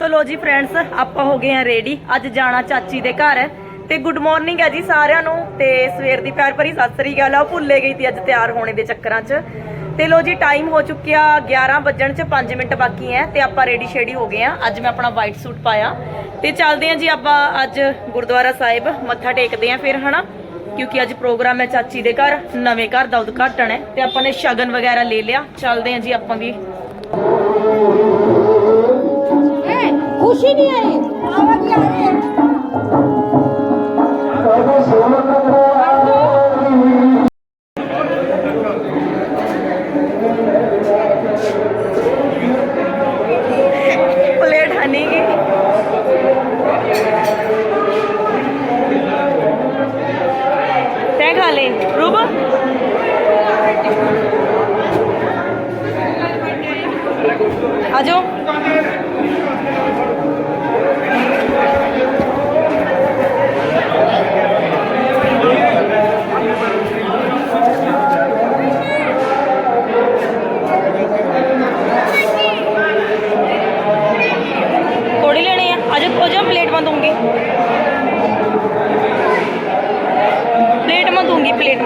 ਤੋ ਲੋ ਜੀ ਫਰੈਂਡਸ ਆਪਾਂ ਹੋ ਗਏ ਆ ਰੈਡੀ ਅੱਜ ਜਾਣਾ ਚਾਚੀ ਦੇ ਘਰ। ਤੇ ਗੁੱਡ ਮਾਰਨਿੰਗ ਹੈ ਜੀ ਸਾਰਿਆਂ ਨੂੰ। ਤੇ ਸਵੇਰ ਦੀ ਪਿਆਰ ਭਰੀ ਸਤਿ ਸ੍ਰੀ ਅਕਾਲ ਆ, ਉਹ ਭੁੱਲੇ ਗਈ ਸੀ ਅੱਜ ਤਿਆਰ ਹੋਣੇ ਦੇ ਚੱਕਰਾਂ 'ਚ। ਤੇ ਲੋ ਜੀ ਟਾਈਮ ਹੋ ਚੁੱਕਿਆ 11 ਵੱਜਣ 'ਚ 5 ਮਿੰਟ ਬਾਕੀ ਹੈ ਤੇ ਆਪਾਂ ਰੈਡੀ ਸ਼ੇਡੀ ਹੋ ਗਏ ਆ ਅੱਜ ਮੈਂ ਆਪਣਾ ਵਾਈਟ ਸੂਟ ਪਾਇਆ। ਤੇ ਚੱਲਦੇ ਆ ਜੀ ਆਪਾਂ ਅੱਜ ਗੁਰਦੁਆਰਾ ਸਾਹਿਬ। ਮੱਥਾ ਟੇਕਦੇ ਆ ਫਿਰ, ਹਨਾ? ਕਿਉਂਕਿ ਅੱਜ ਪ੍ਰੋਗਰਾਮ ਹੈ ਚਾਚੀ ਦੇ ਘਰ। ਨਵੇਂ ਘਰ ਦਾ ਉਦਘਾਟਨ ਹੈ। ਤੇ ਆਪਾਂ ਨੇ ਸ਼ਗਨ ਵਗੈਰਾ ਲੈ ਲਿਆ। ਚੱਲਦੇ ਆ ਜੀ ਆਪਾਂ ਵੀ। ਖੁਸ਼ੀ ਨਹੀਂ ਆਈ। ਆਵਾਜ਼ ਆ ਮੈਂ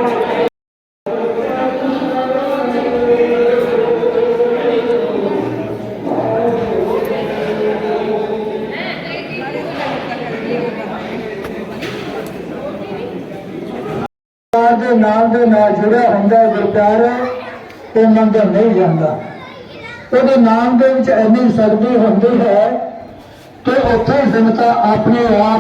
ਦੇ ਨਾਮ ਦੇ ਨਾਲ ਜੁੜਿਆ ਹੁੰਦਾ ਹੈ ਗੁਰਪਿਆਰ ਤੇ ਮੰਦਰ ਨਹੀਂ ਜਾਂਦਾ। ਉਹਦੇ ਨਾਮ ਦੇ ਵਿੱਚ ਇੰਨੀ ਸਰਦੀ ਹੁੰਦੀ ਹੈ ਕਿ ਉੱਥੇ ਜਨਤਾ ਆਪਣੇ ਆਪ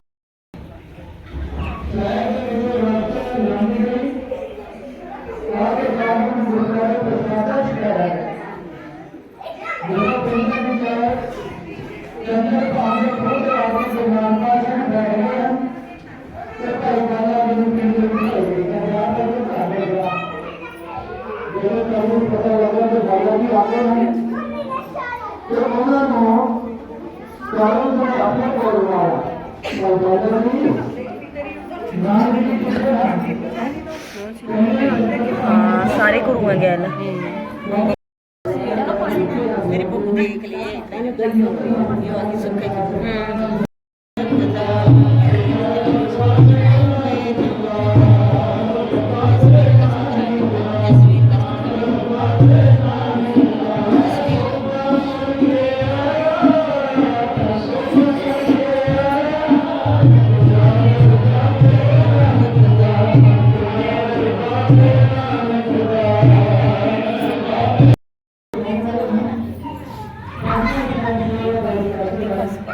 ਚੰਦਰ ਭਾਵੇਂ ਖੁਦ ਆਪਣੇ ਦੇ ਨਾਮ ਦਾ ਸ਼ਰਨ ਬੈਠੇ ਹਨ ਤੇ ਭਾਈ ਬਾਲਾ ਜੀ ਨੂੰ ਕਿੰਨੇ ਵੀ ਹੋਵੇ ਪੰਜਾਬ ਦਾ ਕੋਈ ਧਾਰੇਗਾ ਜਦੋਂ ਤੁਹਾਨੂੰ ਪਤਾ ਲੱਗਾ ਕਿ ਬਾਲਾ ਜੀ ਆ ਗਏ ਹਨ ਤੇ ਉਹਨਾਂ ਨੂੰ ਚਾरों ਤੋਂ ਆਪਣੇ ਕੋਲ ਲਾਇਆ ਬਾਲਾ ਜੀ हाँ सारे करूँगा गैल मेरी बुक देख लिए ਮਾਂ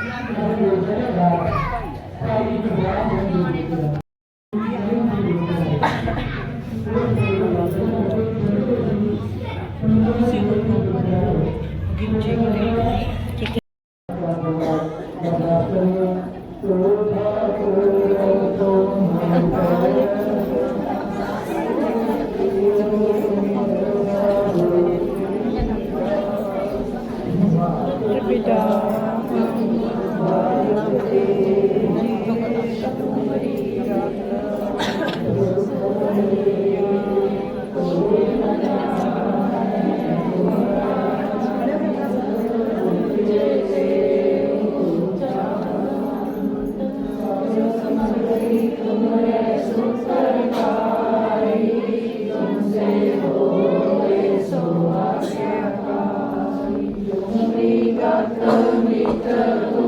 bonita.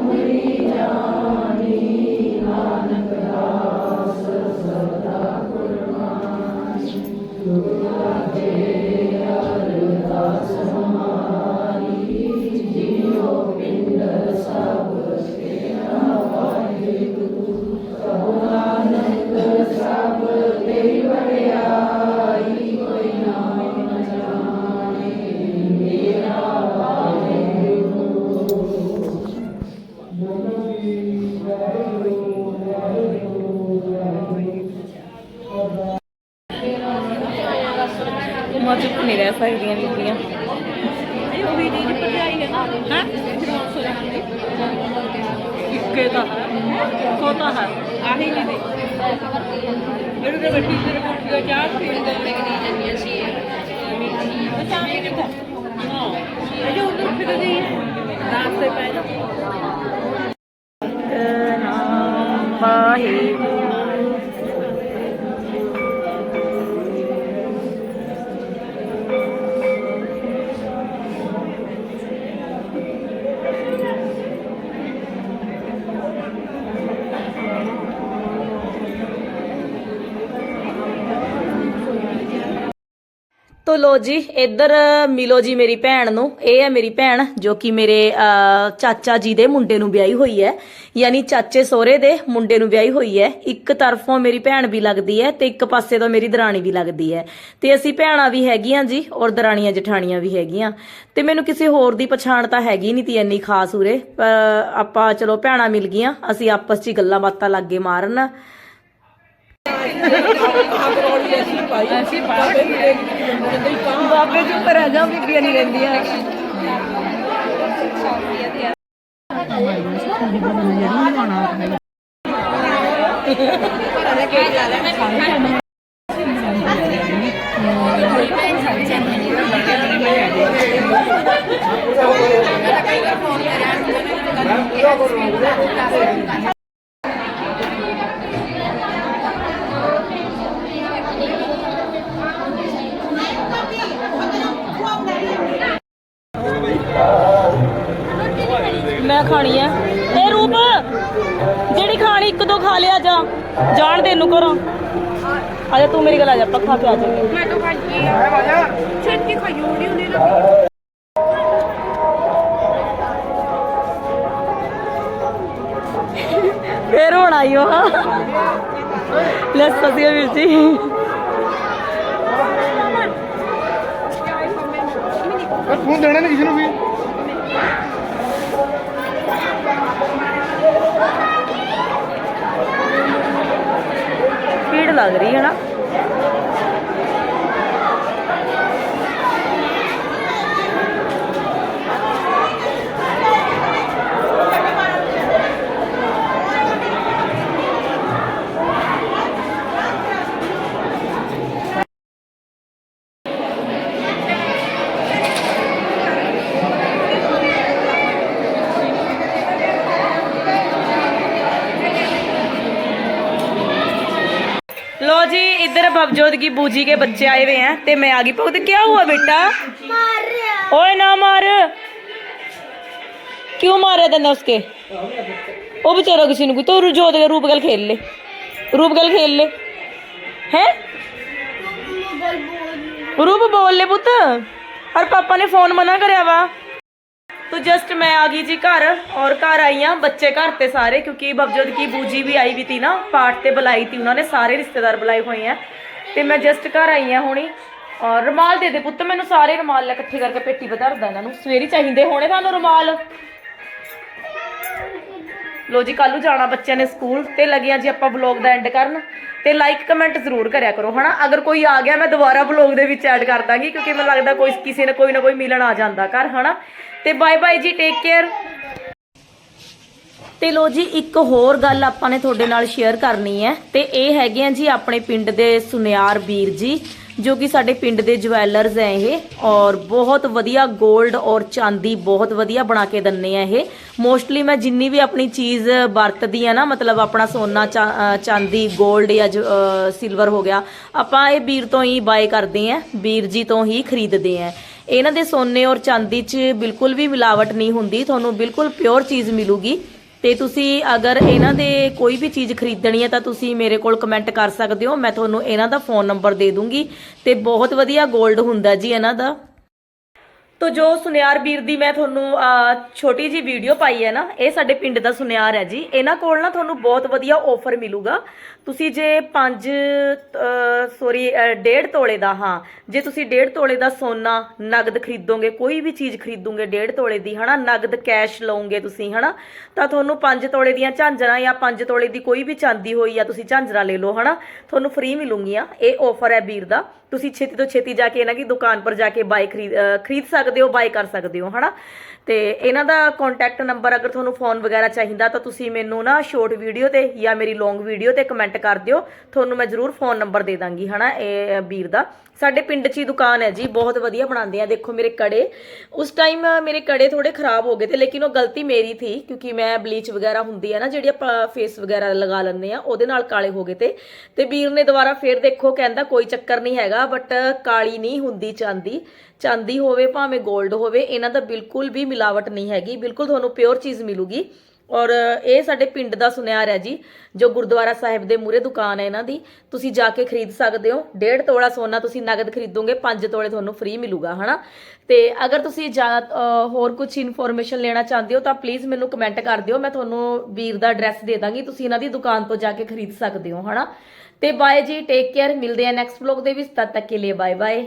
ਨਹੀਂ ਰਹਿ ਸਕਦੀਆਂ ਬੀਬੀਆਂ ਇਹ ਉਹ ਵੀ ਦੀ ਭਰਜਾਈ ਹੈ ਨਾ ਹਾਂ? ਇੱਕੇ ਦਾ ਕੋਤਾ ਹੈ। ਆਹੀ ਨਹੀਂ ਦੇ ਇਹਨੂੰ ਤੇ ਬੱਟੀ ਤੇ ਕੁੜੀਆਂ ਚਾਹ ਪੀਣ ਦੇ ਲਈ ਨਹੀਂ ਜਾਂਦੀਆਂ ਸੀ ਇਹ ਚਾਹ ਪੀਣ ਦਾ ਹਾਂ। ਇਹ ਜੋ ਉਧਰ ਫਿਰ ਗਈ ਹੈ ਦਾਸ ਤੇ ਪੈ ਜਾ ਨਾਮ ਵਾਹਿਗੁਰੂ ਤੋ ਲੋ ਜੀ, ਇੱਧਰ ਮਿਲੋ ਜੀ ਮੇਰੀ ਭੈਣ ਨੂੰ। ਇਹ ਹੈ ਮੇਰੀ ਭੈਣ, ਜੋ ਕਿ ਮੇਰੇ ਚਾਚਾ ਜੀ ਦੇ ਮੁੰਡੇ ਨੂੰ ਵਿਆਹੀ ਹੋਈ ਹੈ। ਯਾਨੀ ਚਾਚੇ ਸੋਹਰੇ ਦੇ ਮੁੰਡੇ ਨੂੰ ਵਿਆਹੀ ਹੋਈ ਹੈ। ਇੱਕ ਤਰਫੋਂ ਮੇਰੀ ਭੈਣ ਵੀ ਲੱਗਦੀ ਹੈ ਤੇ ਇੱਕ ਪਾਸੇ ਤੋਂ ਮੇਰੀ ਦਰਾਣੀ ਵੀ ਲੱਗਦੀ ਹੈ। ਤੇ ਅਸੀਂ ਭੈਣਾਂ ਵੀ ਹੈਗੀਆਂ ਜੀ, ਔਰ ਦਰਾਣੀਆਂ ਜਠਾਣੀਆਂ ਵੀ ਹੈਗੀਆਂ। ਤੇ ਮੈਨੂੰ ਕਿਸੇ ਹੋਰ ਦੀ ਪਛਾਣ ਤਾਂ ਹੈਗੀ ਨਹੀਂ ਤੀ ਇੰਨੀ ਖਾਸ ਉਰੇ। ਆਪਾਂ ਚਲੋ ਭੈਣਾਂ ਮਿਲ ਗਈਆਂ, ਅਸੀਂ ਆਪਸ 'ਚ ਹੀ ਗੱਲਾਂ ਬਾਤਾਂ ਲੱਗੇ ਮਾਰਨ। ਅਸੀਂ ਬਾਬੇ ਬਾਬੇ ਚੁੱਪ ਰਹਿ ਜਾ ਬੀਬੀਆਂ ਨਹੀਂ ਰਹਿੰਦੀਆਂ। ਤੂੰ ਮੇਰੀ ਗੱਲ ਆ ਜਾ ਪੱਖਾ ਪਿਆ ਜਾ। ਮੈਂ ਤਾਂ ਖਾਈ ਆ। ਛੇਤੀ ਨਹੀਂ ਉਹਨੇ ਨਾ ਫੇਰ ਹੁਣ ਆਈਓ ਲੈ ਸਤਿ ਵੀਰ ਜੀ। ਫੋਨ ਦੇਣਾ ਨਹੀਂ ਕਿਸੇ ਨੂੰ ਵੀ। ਭੀੜ ਲੱਗ ਰਹੀ ਹੈ ਨਾ। पबजोत की बूजी के बच्चे आए हुए हैं, ते मैं आ गई। भगत क्या हुआ बेटा? ओए ना मार। क्यों मारे तेने उसके? वो बेचारा किसी ने तो रुजोत के रूप गल खेल ले। रूप गल खेल ले। हैं? रूप बोल ले पुत। और पापा ने फ़ोन मना कराया वा। तो जस्ट मैं आ गई जी घर, और घर आई हाँ बच्चे घर पे सारे, क्योंकि बबजोद की बूजी भी आई हुई थी ना पार्ट से बुलाई थी, उन्होंने सारे रिश्तेदार बुलाए हुए हैं। ਤੇ ਮੈਂ ਜਸਟ ਘਰ ਆਈ ਹਾਂ ਹੁਣੀ। ਔਰ ਰੁਮਾਲ ਦੇ ਦੇ ਪੁੱਤ, ਮੈਨੂੰ ਸਾਰੇ ਰੁਮਾਲ ਲੈ ਇਕੱਠੇ ਕਰਕੇ ਪੇਟੀ ਵਧਰਦਾ ਇਹਨਾਂ ਨੂੰ। ਸਵੇਰੀ ਚਾਹੀਦੇ ਹੋਣੇ ਤੁਹਾਨੂੰ ਰੁਮਾਲ? ਲੋ ਜੀ ਕੱਲੂ ਜਾਣਾ ਬੱਚਿਆਂ ਨੇ ਸਕੂਲ ਤੇ ਲੱਗਿਆ ਜੀ ਆਪਾਂ ਵਲੌਗ ਦਾ ਐਂਡ ਕਰਨ। ਤੇ ਲਾਈਕ ਕਮੈਂਟ ਜ਼ਰੂਰ ਕਰਿਆ ਕਰੋ, ਹਨਾ? ਅਗਰ ਕੋਈ ਆ ਗਿਆ, ਮੈਂ ਦੁਬਾਰਾ ਵਲੌਗ ਦੇ ਵਿੱਚ ਐਡ ਕਰ ਦਾਂਗੀ, ਕਿਉਂਕਿ ਮੈਨੂੰ ਲੱਗਦਾ ਕੋਈ ਕਿਸੇ ਨੇ ਕੋਈ ਨਾ ਕੋਈ ਮਿਲਣ ਆ ਜਾਂਦਾ ਘਰ, ਹਨਾ? ਤੇ ਬਾਏ ਬਾਏ ਜੀ ਟੇਕ ਕੇਅਰ ਤੇ ਲੋ ਜੀ, ਇੱਕ ਹੋਰ ਗੱਲ ਆਪਾਂ ਨੇ ਤੁਹਾਡੇ ਨਾਲ ਸ਼ੇਅਰ ਕਰਨੀ ਹੈ ਤੇ ਇਹ ਹੈਗੇ ਆ ਜੀ ਆਪਣੇ ਪਿੰਡ ਦੇ ਸੁਨਿਆਰ ਵੀਰ ਜੀ, ਜੋ ਕਿ ਸਾਡੇ ਪਿੰਡ ਦੇ ਜਵੈਲਰਸ ਹੈ ਇਹ ਔਰ ਬਹੁਤ ਵਧੀਆ 골ਡ ਔਰ ਚਾਂਦੀ ਬਹੁਤ ਵਧੀਆ ਬਣਾ ਕੇ ਦਿੰਨੇ ਆ ਇਹ। ਮੋਸਟਲੀ ਮੈਂ ਜਿੰਨੀ ਵੀ ਆਪਣੀ ਚੀਜ਼ ਵਰਤਦੀ ਆ ਨਾ, ਮਤਲਬ ਆਪਣਾ ਸੋਨਾ ਚਾ- ਚਾਂਦੀ 골ਡ ਜਾਂ ਸਿਲਵਰ ਹੋ ਗਿਆ, ਆਪਾਂ ਇਹ ਵੀਰ ਤੋਂ ਹੀ ਬਾਏ ਕਰਦੇ ਆ, ਵੀਰ ਜੀ ਤੋਂ ਹੀ ਖਰੀਦਦੇ ਆ। ਇਹਨਾਂ ਦੇ ਸੋਨੇ ਔਰ ਚਾਂਦੀ 'ਚ ਬਿਲਕੁਲ ਵੀ ਮਿਲਾਵਟ ਨਹੀਂ ਹੁੰਦੀ, ਤੁਹਾਨੂੰ ਬਿਲਕੁਲ ਪਿਓਰ ਚੀਜ਼ ਮਿਲੂਗੀ। ਤੇ ਤੁਸੀਂ ਅਗਰ ਇਹਨਾਂ ਦੇ ਕੋਈ ਵੀ ਚੀਜ਼ ਖਰੀਦਣੀ ਹੈ ਤਾਂ ਤੁਸੀਂ ਮੇਰੇ ਕੋਲ ਕਮੈਂਟ ਕਰ ਸਕਦੇ ਹੋ। ਮੈਂ ਤੁਹਾਨੂੰ ਇਹਨਾਂ ਦਾ ਫੋਨ ਨੰਬਰ ਦੇ ਦੂੰਗੀ ਤੇ ਬਹੁਤ ਵਧੀਆ 골ਡ ਹੁੰਦਾ ਜੀ ਇਹਨਾਂ ਦਾ। ਤੋ ਜੋ ਸੁਨਿਆਰ ਵੀਰ ਦੀ ਮੈਂ ਤੁਹਾਨੂੰ ਛੋਟੀ ਜੀ ਵੀਡੀਓ ਪਾਈ ਹੈ ਨਾ, ਇਹ ਸਾਡੇ ਪਿੰਡ ਦਾ ਸੁਨਿਆਰ ਹੈ ਜੀ। ਇਹਨਾਂ ਕੋਲ ਨਾ ਤੁਹਾਨੂੰ ਬਹੁਤ ਵਧੀਆ ਆਫਰ ਮਿਲੂਗਾ। ਤੁਸੀਂ ਜੇ 5 ਸੌਰੀ 1.5 ਤੋਲੇ ਦਾ, ਹਾਂ, ਜੇ ਤੁਸੀਂ 1.5 ਤੋਲੇ ਦਾ ਸੋਨਾ ਨਗਦ ਖਰੀਦੋਗੇ, ਕੋਈ ਵੀ ਚੀਜ਼ ਖਰੀਦੋਗੇ 1.5 ਤੋਲੇ ਦੀ, ਹਨਾ, ਨਗਦ ਕੈਸ਼ ਲਓਗੇ ਤੁਸੀਂ, ਹਨਾ, ਤਾਂ ਤੁਹਾਨੂੰ 5 ਤੋਲੇ ਦੀਆਂ ਝਾਂਜਰਾਂ ਜਾਂ 5 ਤੋਲੇ ਦੀ ਕੋਈ ਵੀ ਚਾਂਦੀ ਹੋਈ ਜਾਂ ਤੁਸੀਂ ਝਾਂਜਰਾਂ ਲੈ ਲਓ, ਹਨਾ, ਤੁਹਾਨੂੰ ਫ੍ਰੀ ਮਿਲੂਗੀਆਂ। ਇਹ ਆਫਰ ਹੈ ਵੀਰ ਦਾ। ਤੁਸੀਂ ਛੇਤੀ ਤੋਂ ਛੇਤੀ ਜਾ ਕੇ ਇਹਨਾਂ ਦੀ ਦੁਕਾਨ ਪਰ ਜਾ ਕੇ ਬਾਈ ਖਰੀਦ ਖਰੀਦ ਸਕਦੇ ਹੋ ਬਾਈ ਕਰ ਸਕਦੇ ਹੋ, ਹਨਾ? ਤੇ ਇਹਨਾਂ ਦਾ ਕੰਟੈਕਟ ਨੰਬਰ ਅਗਰ ਤੁਹਾਨੂੰ ਫੋਨ ਵਗੈਰਾ ਚਾਹੀਦਾ ਤਾਂ ਤੁਸੀਂ ਮੈਨੂੰ ਨਾ ਸ਼ਾਰਟ ਵੀਡੀਓ ਤੇ ਜਾਂ ਮੇਰੀ ਲੌਂਗ ਵੀਡੀਓ ਤੇ ਕਮੈਂਟ ਕਰ ਦਿਓ। ਤੁਹਾਨੂੰ ਮੈਂ ਜ਼ਰੂਰ ਫੋਨ ਨੰਬਰ ਦੇ ਦਾਂਗੀ, ਹਨਾ, ਇਹ ਵੀਰ ਦਾ। ਸਾਡੇ ਪਿੰਡ 'ਚ ਹੀ ਦੁਕਾਨ ਹੈ ਜੀ, ਬਹੁਤ ਵਧੀਆ ਬਣਾਉਂਦੇ ਆ। ਦੇਖੋ ਮੇਰੇ ਕੜੇ, ਉਸ ਟਾਈਮ ਮੇਰੇ ਕੜੇ ਥੋੜੇ ਖਰਾਬ ਹੋ ਗਏ ਤੇ ਲੇਕਿਨ ਉਹ ਗਲਤੀ ਮੇਰੀ ਥੀ, ਕਿਉਂਕਿ ਮੈਂ ਬਲੀਚ ਵਗੈਰਾ ਹੁੰਦੀ ਹੈ ਨਾ, ਜਿਹੜੀ ਆਪਾਂ ਫੇਸ ਵਗੈਰਾ ਲਗਾ ਲੈਂਦੇ ਆ, ਉਹਦੇ ਨਾਲ ਕਾਲੇ ਹੋ ਗਏ ਤੇ। ਤੇ ਵੀਰ ਨੇ ਦੁਬਾਰਾ ਫੇਰ ਦੇਖੋ, ਕਹਿੰਦਾ ਕੋਈ ਚੱਕਰ ਨਹੀਂ ਹੈਗਾ। ਬਟ ਕਾਲੀ ਨਹੀਂ ਹੁੰਦੀ ਚਾਂਦੀ। ਚਾਂਦੀ ਹੋਵੇ ਭਾਵੇਂ 골ਡ ਹੋਵੇ, ਇਹਨਾਂ ਦਾ ਬਿਲਕੁਲ ਵੀ ਮਿਲਾਵਟ ਨਹੀਂ ਹੈਗੀ। ਬਿਲਕੁਲ ਤੁਹਾਨੂੰ ਪਿਓਰ ਚੀਜ਼ ਮਿਲੂਗੀ। ਔਰ ਇਹ ਸਾਡੇ ਪਿੰਡ ਦਾ ਸੁਨਿਆਰ ਹੈ ਜੀ, ਜੋ ਗੁਰਦੁਆਰਾ ਸਾਹਿਬ ਦੇ ਮੂਰੇ ਦੁਕਾਨ ਹੈ ਇਹਨਾਂ ਦੀ। ਤੁਸੀਂ ਜਾ ਕੇ ਖਰੀਦ ਸਕਦੇ ਹੋ। ਡੇਢ ਤੋਲਾ ਸੋਨਾ ਤੁਸੀਂ ਨਗਦ ਖਰੀਦੋਗੇ 5 ਤੋਲੇ ਤੁਹਾਨੂੰ ਫ੍ਰੀ ਮਿਲੂਗਾ, ਹਨਾ? ਤੇ ਅਗਰ ਤੁਸੀਂ ਜ਼ਿਆਦਾ ਹੋਰ ਕੁਝ ਇਨਫੋਰਮੇਸ਼ਨ ਲੈਣਾ ਚਾਹੁੰਦੇ ਹੋ ਤਾਂ ਪਲੀਜ਼ ਮੈਨੂੰ ਕਮੈਂਟ ਕਰ ਦਿਓ। ਮੈਂ ਤੁਹਾਨੂੰ ਵੀਰ ਦਾ ਐਡਰੈਸ ਦੇ ਦਾਂਗੀ। ਤੁਸੀਂ ਇਹਨਾਂ ਦੀ ਦੁਕਾਨ ਤੋਂ ਜਾ ਕੇ ਖਰੀਦ ਸਕਦੇ ਹੋ, ਹਨਾ? ਤੇ ਬਾਏ ਜੀ ਟੇਕ ਕੇਅਰ ਮਿਲਦੇ ਆ ਨੈਕਸਟ ਵਲੌਗ ਦੇ ਵਿੱਚ। ਤਦ ਤੱਕ ਕੇ ਲਈ ਬਾਏ ਬਾਏ